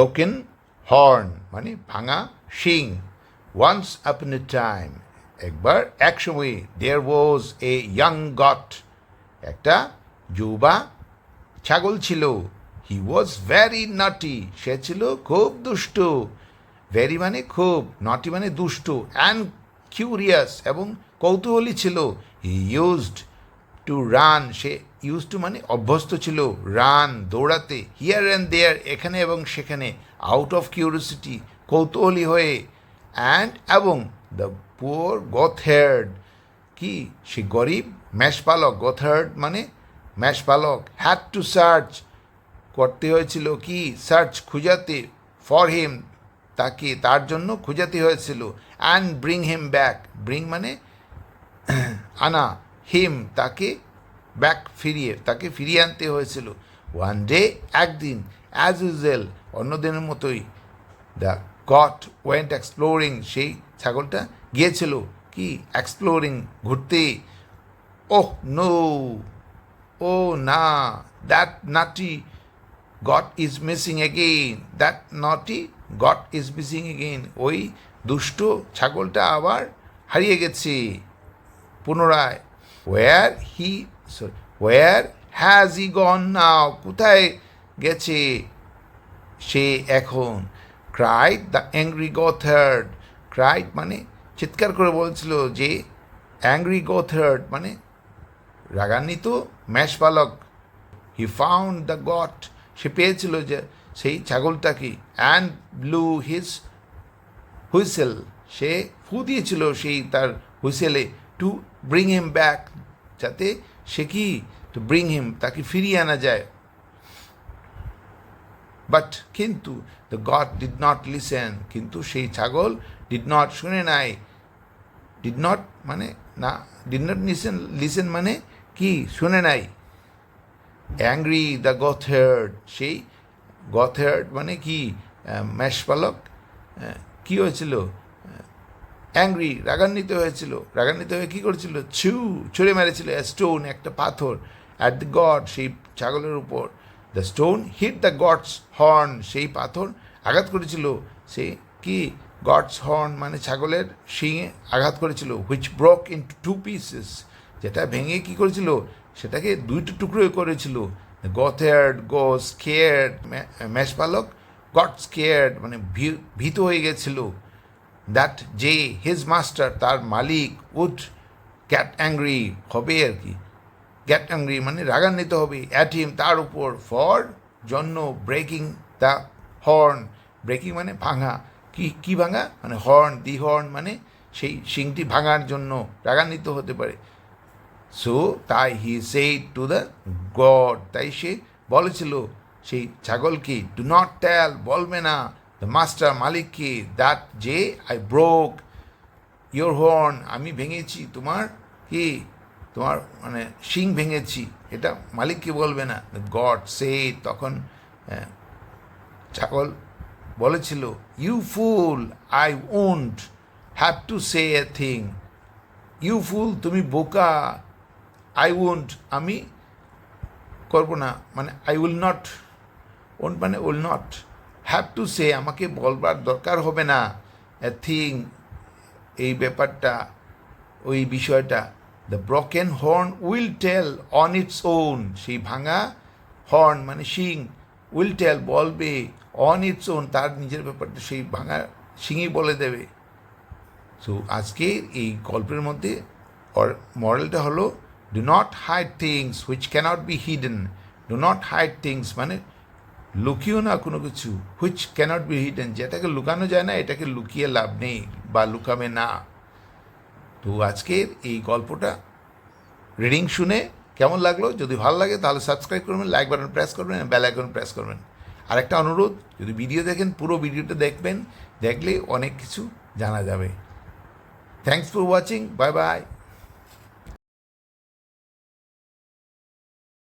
Broken horn মানে ভাঙা শিং ওয়ান্স আপন এ টাইম একবার এক সময় দেয়ার ওয়াজ এ ইয়াং গট একটা যুবা ছাগল ছিল হি ওয়াজ ভ্যারি নটি সে ছিল খুব দুষ্টু ভেরি মানে খুব নটি মানে দুষ্টু অ্যান্ড কিউরিয়াস এবং কৌতূহলী ছিল হি ইউজড টু রান সে ইউজ টু মানে অভ্যস্ত ছিল রান দৌড়াতে হিয়ার অ্যান্ড দেয়ার এখানে এবং সেখানে আউট অফ কিউরিয়াসিটি কৌতূহলী হয়ে অ্যান্ড এবং দ্য পুয়ার গথেয়ার্ড কি? সে গরিব ম্যাশপালক গথেয়ার্ড মানে ম্যাশপালক হ্যাড টু সার্চ করতে হয়েছিল কি? সার্চ খুঁজাতে ফর হিম তাকে, তার জন্য খুঁজাতে হয়েছিল and bring him back bring মানে আনা হিম তাকে ব্যাক ফিরিয়ে, তাকে ফিরিয়ে আনতে হয়েছিল। ওয়ান ডে একদিন অ্যাজ ইউজুয়াল অন্য দিনের মতোই দ্য গট ওয়েন্ট এক্সপ্লোরিং সেই ছাগলটা গিয়েছিল। কি? এক্সপ্লোরিং ঘুরতে। ওহ নো ও না that naughty goat is missing again that naughty goat is missing again ওই দুষ্ট ছাগলটা আবার হারিয়ে গেছে, পুনরায়। Where he sorry where has he gone now কোথায় গেছে? সে এখন। Cried the angry goatherd cried মানে চিৎকার করে বলছিল যে অ্যাংরি গোথার্ড মানে রাগান্বিত ম্যাশপালক হি ফাউন্ড দ্য গট সে পেয়েছিল যে সেই ছাগলটাকে অ্যান্ড ব্লু হিজ হুইসেল সে ফু দিয়েছিল সেই তার হুইসেলে টু ব্রিং হিম ব্যাক যাতে সে কি? টু ব্রিং হিম তাকে ফিরিয়ে আনা যায়। বাট কিন্তু the goat did not listen কিন্তু সেই ছাগল ডিড নট শুনে নাই। ডিড নট মানে না ডিড নট লিসেন লিসেন মানে কি? শুনে নাই। অ্যাংরি দ্য গথেয়ার্ড সেই গথেয়ার্ড মানে কি? ম্যাশপালক কি হয়েছিল? অ্যাংরি, রাগান্বিত হয়েছিল। রাগান্বিত হয়ে কী করেছিল? ছু, ছুঁড়ে মেরেছিল স্টোন একটা পাথর। অ্যাট দ্য গড সেই ছাগলের উপর। The stone hit the goat's horn সেই পাথর আঘাত করেছিল। সে কি? গডস হর্ন মানে ছাগলের শিঙে আঘাত করেছিল which broke in two pieces যেটা ভেঙে কি করেছিল? সেটাকে দুইটা টুকরো করেছিল। গথেয়ার্ড গো স্কেয়ার্ড ম্যাশপালক গট স্কেয়ার্ড মানে ভীত হয়ে গেছিল। দ্যাট যে হিজ মাস্টার তার মালিক উড গ্যাট অ্যাংরি হবে আর কি। গ্যাট অ্যাংরি মানে রাগান্বিত হবে অ্যাট হিম তার উপর ফর জন্য ব্রেকিং দ্য হর্ন ব্রেকিং মানে ভাঙা। কি কি ভাঙা? মানে হর্ন দি হর্ন মানে সেই শিংটি ভাঙার জন্য রাগান্বিত হতে পারে। সো তাই হি সেই টু দ্য গড তাই সে বলেছিল সেই ছাগলকে ডু নট টেল বলবে না। দ্য মাস্টার মালিককে দ্যাট যে আই ব্রোক ইয়োর হর্ন আমি ভেঙেছি তোমার কি? তোমার মানে শিং ভেঙেছি। এটা মালিককে বলবে না। গড সে তখন ছাগল বলেছিল you fool I won't have to say a thing you fool তুমি বোকা আই ওন্ট আমি করব না। মানে আই উইল নট ওন্ট মানে will not have to say আমাকে বলবার দরকার হবে না। থিং এই ব্যাপারটা, ওই বিষয়টা the broken horn will tell on its own সেই ভাঙা হর্ন মানে শিং উইল টেল বলবে অন ইটস ওন তার নিজের ব্যাপারটা সেই ভাঙা শিঙই বলে দেবে। সো আজকে এই গল্পের মধ্যে মডেলটা হলো do not hide things which cannot be hidden do not hide things মানে লুকিও না কোনো কিছু হুইচ ক্যানট বি হিডেন যেটাকে লুকানো যায় না, এটাকে লুকিয়ে লাভ নেই বা লুকাবে না। তো আজকের এই গল্পটা রিডিং শুনে কেমন লাগল? যদি ভালো লাগে তাহলে সাবস্ক্রাইব করবেন লাইক বাটন প্রেস করবেন বেল আইকন প্রেস করবেন। আর একটা অনুরোধ, যদি ভিডিও দেখেন, পুরো ভিডিওটা দেখবেন, দেখলে অনেক কিছু জানা যাবে। Thanks for watching bye bye